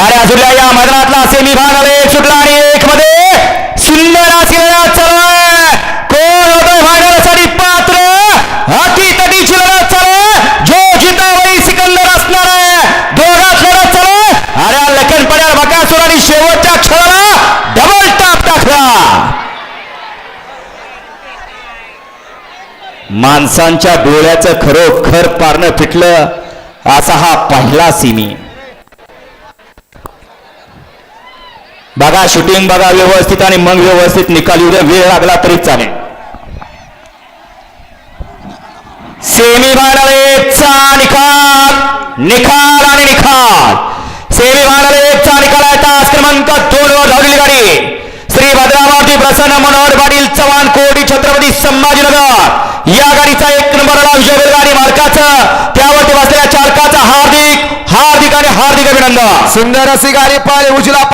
गाड्या सुटल्या या मैदानातला सेमी फायनल एक सुटला आणि एक मध्ये सुंदर अशी लढत चालू आहे कोण होतोय फायनलसाठी पात्र? हाती तटीची लढत चालू आहे जो जितावई सिकंदर असणार आहे. दोघात लढत चालू आहे. अरे लखन पड्याल बकासूर आणि शेवटच्या क्षणाला डबल टाप टाकला माणसांच्या डोळ्याचं खरोखर पारणं फिटलं. असा हा पहिला सिमी बघा शूटिंग बघा व्यवस्थित आणि मग व्यवस्थित निकाल उद्या वेळ लागला तरी चालेल. सेमी चा निकाल. निकाल आणि निकाल. सेमी एकचा निकाल आहे. तास क्रमांक दोन वर धावलेली गाडी. श्री भद्रावती प्रसन्न मनोहर पाटील चव्हाण कोटी छत्रपती संभाजीनगर. या गाडीचा एक नंबरला विजय गाडी मालकाचं. त्यावरती बसलेल्या चालकाचा हार्दिक हार्दिक आणि हार्दिक अभिनंदन. सुंदर अशी गाडी पाहिली. उजला